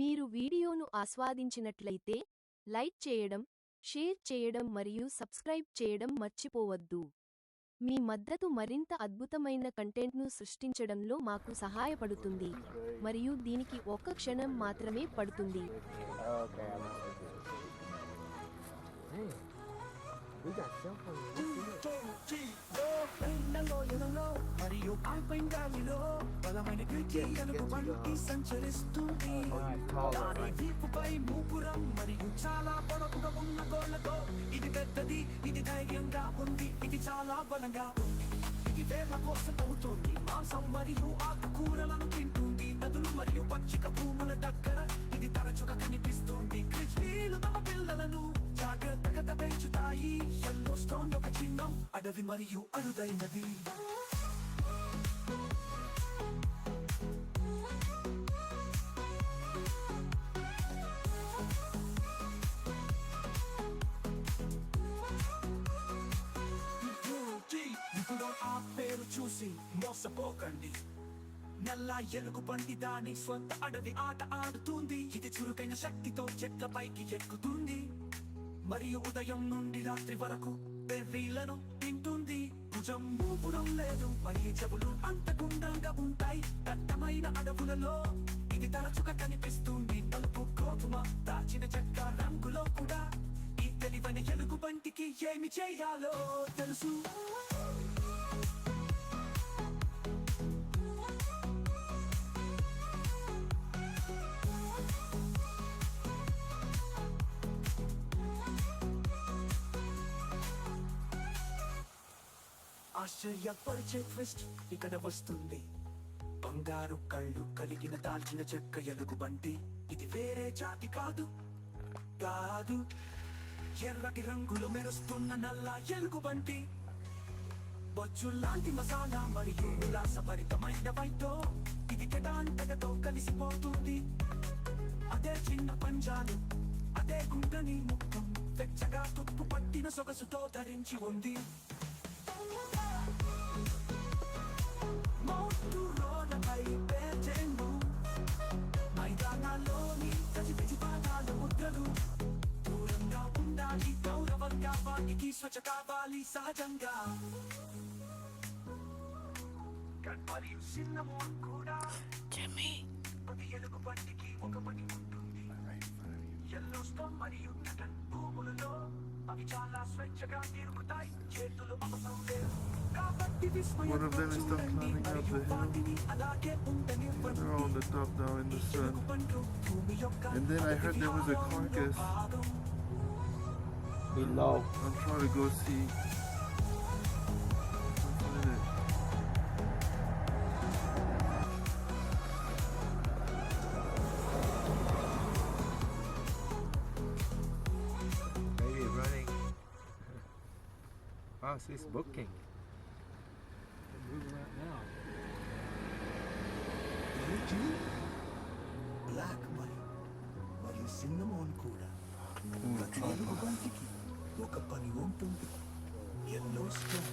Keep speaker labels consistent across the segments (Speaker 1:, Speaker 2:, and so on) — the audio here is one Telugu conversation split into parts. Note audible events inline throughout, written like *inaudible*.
Speaker 1: మీరు వీడియోను ఆస్వాదించినట్లయితే లైక్ చేయడం షేర్ చేయడం మరియు సబ్స్క్రైబ్ చేయడం మర్చిపోవద్దు. మీ మద్దతు మరింత అద్భుతమైన కంటెంట్ను సృష్టించడంలో మాకు సహాయపడుతుంది మరియు దీనికి ఒక్క క్షణం మాత్రమే పడుతుంది.
Speaker 2: We got cell phones.
Speaker 3: మరియు ఆల్పైన్ గాలిలో బలమైన క్రికెట్ వంటి సంచరిస్తుంది దాని
Speaker 2: right?
Speaker 3: మూపురం మరియు చాలా పొడవుగా ఉన్న గోళ్ళతో ఇది పెద్దది ఇది ధైర్యంగా ఉంది ఇది చాలా బలంగా ఉంది ఇది వేల కోసం అవుతుంది మాంసం మరియు ఆకుకూరలను తింటుంది నదులు మరియు పచ్చిక భూముల దగ్గర ఇది తరచుగా కనిపిస్తుంది క్రిస్పీలు తమ పిల్లలను జాగ్రత్తగా పెంచుతాయి ఎల్లో స్టోన్ ఒక చిహ్నం అడవి మరియు అరుదైనది ఇప్పుడు ఆ పేరు చూసి మోసపోకండి నల్ల ఎలుగు బండి దాని స్వంత అడవి ఆట ఆడుతుంది ఇది చురుకైన శక్తితో చెట్ల పైకి ఎక్కుతుంది మరియు ఉదయం నుండి రాత్రి వరకు బెర్రీలను తింటుంది. భుజం మూపురం లేదు మరియు చెవులు అంత గుండ్రంగా ఉంటాయి. దట్టమైన అడవులలో ఇది తరచుగా కనిపిస్తుంది. నలుపు గోధుమ దాచిన చెక్క రంగులో కూడా ఈ తెలివైన ఎలుగు బంటికి ఏమి చేయాలో తెలుసు. ఆశ్చర్యపరిచే ట్విస్ట్ ఇక్కడ వస్తుంది. బంగారు కళ్ళు కలిగిన దాల్చిన చెక్క ఎలుగు బంటి. ఇది వేరే జాతి కాదు కాదు. ఎర్రటి రంగులు మెరుస్తున్న నల్ల ఎలుగు బంటి. బొచ్చు లాంటి మసాలా మరియు ఉల్లాసభరితమైన వైతో. ఇది కెటాంతగతో కలిసిపోతుంది. అదే చిన్న పంజాలు అదే గుండని ముఖం వెచ్చగా తుప్పు పట్టిన సొగసుతో ధరించి ఉంది. స్వచ్ఛ కావాలి సహజంగా మరియు చిన్నమోన్ కూడా ప్రతి ఎలుగు బండికి ఒక పని ఉంటుంది ఎల్లో స్టోన్ మరియు నటన్ భూములలో అవి చాలా స్వేచ్ఛగా తిరుగుతాయి చేతులు అవసరం లేదు
Speaker 4: One of them is still climbing up the hill. They're all on the top now in the sun. And then I heard there was a carcass.
Speaker 2: Below.
Speaker 4: I'm trying to go see.
Speaker 2: Maybe running. *laughs* Wow, she's booking.
Speaker 3: Black మరి మరియు సిన్నమోన్ కూడా ప్రతి ఒక పని ఉంటుంది ఎల్లో స్టోన్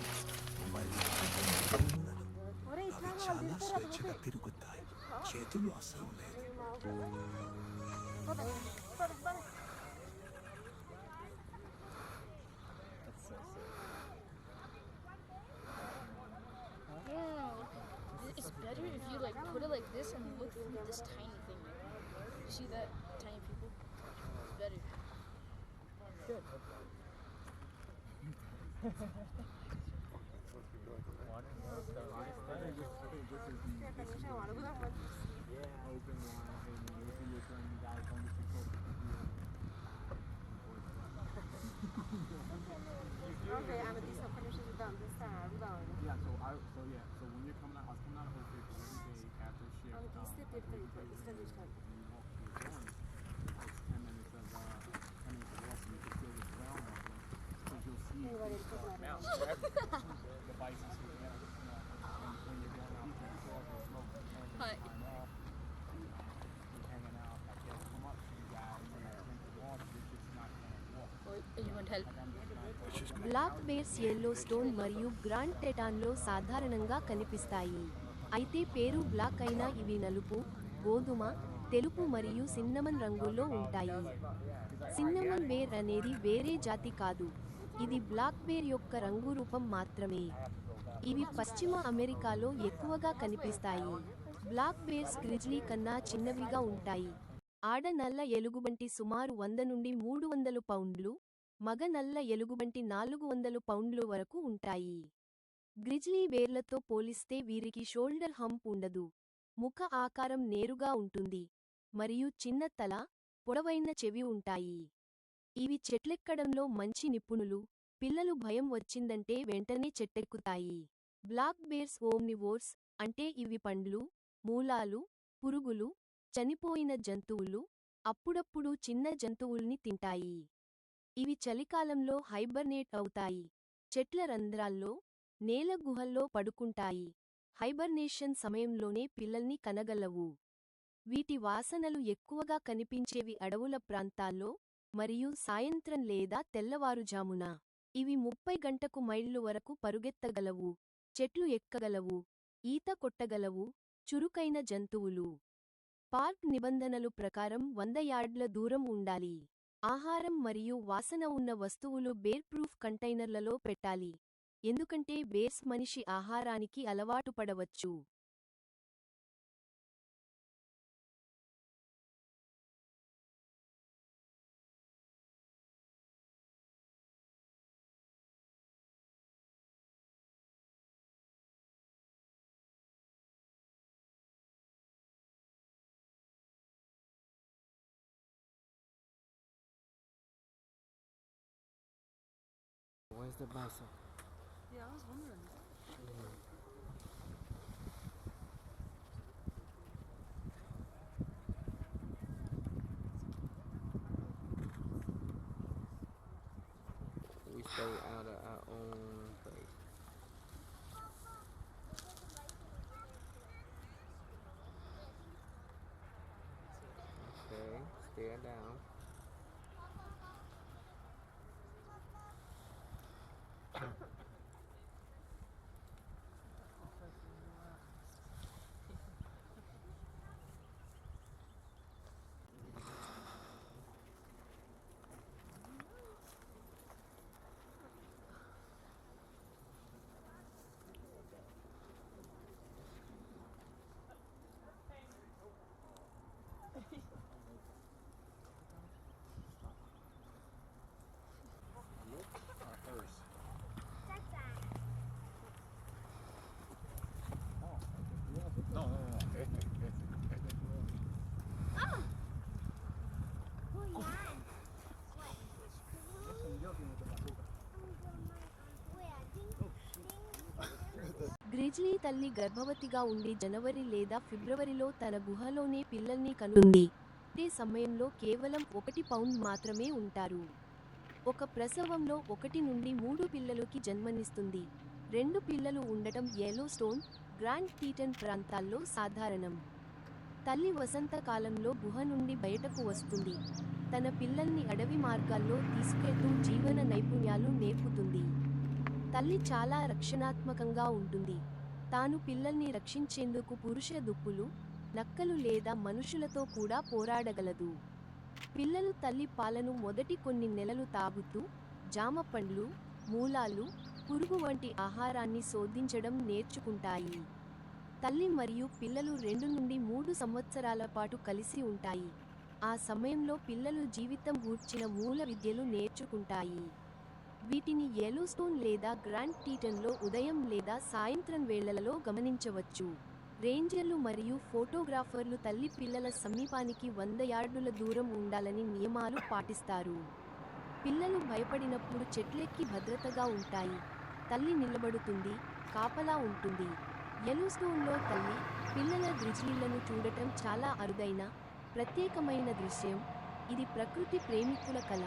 Speaker 3: మరియు అవి చాలా స్వేచ్ఛగా తిరుగుతాయి చేతులు అవసరం లేదు
Speaker 5: You see that tiny people? It's better. Good.
Speaker 6: Okay, amethyst finishes it done this time. Done.
Speaker 7: Yeah, so I so yeah, so when you're coming out, I was coming out of Hope Creek every day after shift.
Speaker 6: Amethyst
Speaker 7: um,
Speaker 1: black bears Yellowstone మరియు గ్రాండ్ టెటాన్లో సాధారణంగా కనిపిస్తాయి. అయితే పేరు బ్లాక్ అయిన ఇవి నలుపు గోధుమ తెలుపు మరియు సిన్నమన్ రంగుల్లో ఉంటాయి. సిన్నమన్ బేర్ అనేది వేరే జాతి కాదు. ఇది బ్లాక్ బేర్ యొక్క రంగు రూపం మాత్రమే. ఇవి పశ్చిమ అమెరికాలో ఎక్కువగా కనిపిస్తాయి. బ్లాక్ బేర్స్ గ్రిజ్లీ కన్నా చిన్నవిగా ఉంటాయి. ఆడ నల్ల ఎలుగుబంటి సుమారు వంద నుండి మూడు వందలు పౌండ్లు మగ నల్ల ఎలుగుబంటి నాలుగు వందలు పౌండ్లు వరకు ఉంటాయి. గ్రిజ్లీ బేర్లతో పోలిస్తే వీరికి షోల్డర్ హంప్ ఉండదు. ముఖ ఆకారం నేరుగా ఉంటుంది. మరియు చిన్న తల పొడవైన చెవి ఉంటాయి. ఇవి చెట్లెక్కడంలో మంచి నిపుణులు. పిల్లలు భయం వచ్చిందంటే వెంటనే చెట్టెక్కుతాయి. బ్లాక్ బేర్స్ ఓమ్నివోర్స్ అంటే ఇవి పండ్లు మూలాలు పురుగులు చనిపోయిన జంతువులు అప్పుడప్పుడు చిన్న జంతువుల్ని తింటాయి. ఇవి చలికాలంలో హైబర్నేట్ అవుతాయి. చెట్ల రంధ్రాల్లో నేల గుహల్లో పడుకుంటాయి. హైబర్నేషన్ సమయంలోనే పిల్లల్ని కనగలవు. వీటి వాసనలు ఎక్కువగా కనిపించేవి అడవుల ప్రాంతాల్లో మరియు సాయంత్రం లేదా తెల్లవారుజామున. ఇవి ముప్పై గంటకు మైళ్ళు వరకు పరుగెత్తగలవు. చెట్లు ఎక్కగలవు. ఈత కొట్టగలవు. చురుకైన జంతువులు. పార్క్ నిబంధనలు ప్రకారం వంద యార్డ్ల దూరం ఉండాలి. ఆహారం మరియు వాసన ఉన్న వస్తువులు బేర్ ప్రూఫ్ కంటైనర్లలో పెట్టాలి. ఎందుకంటే బేర్స్ మనిషి ఆహారానికి అలవాటు పడవచ్చు.
Speaker 2: Where's the bison?
Speaker 6: Yeah, I was wondering.
Speaker 2: We stay
Speaker 1: grizzly తల్లి గర్భవతిగా ఉండి జనవరి లేదా ఫిబ్రవరిలో తన గుహలోనే పిల్లల్ని కనుంది అదే సమయంలో కేవలం ఒకటి పౌండ్ మాత్రమే ఉంటారు. ఒక ప్రసవంలో ఒకటి నుండి మూడు పిల్లలకి జన్మనిస్తుంది. రెండు పిల్లలు ఉండటం స్టోన్ గ్రాండ్ టీటన్ ప్రాంతాల్లో సాధారణం. తల్లి వసంతకాలంలో గుహ నుండి బయటకు వస్తుంది. తన పిల్లల్ని అడవి మార్గాల్లో తీసుకెళ్తూ జీవన నైపుణ్యాలు నేర్పుతుంది. తల్లి చాలా రక్షణాత్మకంగా ఉంటుంది. తాను పిల్లల్ని రక్షించేందుకు పురుష దుప్పులు నక్కలు లేదా మనుషులతో కూడా పోరాడగలదు. పిల్లలు తల్లి పాలను మొదటి కొన్ని నెలలు తాగుతూ జామ పండ్లు మూలాలు పురుగు వంటి ఆహారాన్ని శోధించడం నేర్చుకుంటాయి. తల్లి మరియు పిల్లలు రెండు నుండి మూడు సంవత్సరాల పాటు కలిసి ఉంటాయి. ఆ సమయంలో పిల్లలు జీవితం గూర్చిన మూల విద్యలు నేర్చుకుంటాయి. వీటిని యెలోస్టోన్ లేదా గ్రాండ్ టీటన్లో ఉదయం లేదా సాయంత్రం వేళలలో గమనించవచ్చు. రేంజర్లు మరియు ఫోటోగ్రాఫర్లు తల్లి పిల్లల సమీపానికి వంద యార్డుల దూరం ఉండాలని నియమాలు పాటిస్తారు. పిల్లలు భయపడినప్పుడు చెట్లెక్కి భద్రతగా ఉంటాయి. తల్లి నిలబడుతుంది కాపలా ఉంటుంది. యెలోస్టోన్లో తల్లి పిల్లల గ్రిజ్లీలను చూడటం చాలా అరుదైన ప్రత్యేకమైన దృశ్యం. ఇది ప్రకృతి ప్రేమికుల కళ.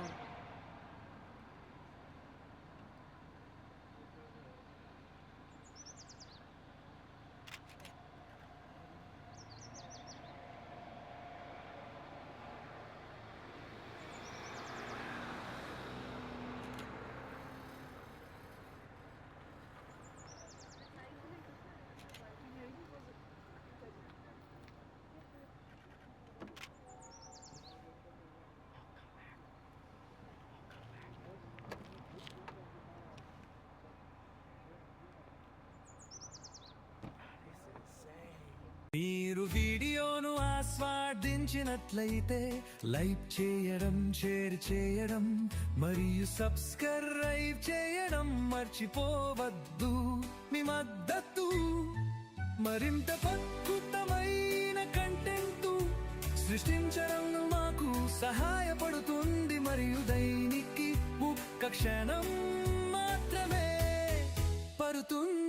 Speaker 8: మీరు వీడియోను ఆస్వాదించినట్లయితే లైక్ చేయడం షేర్ చేయడం మరియు సబ్స్క్రైబ్ చేయడం మర్చిపోవద్దు. మీ మద్దతు మరింత అద్భుతమైన కంటెంట్ సృష్టించడం మాకు సహాయపడుతుంది. మరియు దైనికి ఒక్క క్షణం మాత్రమే పడుతుంది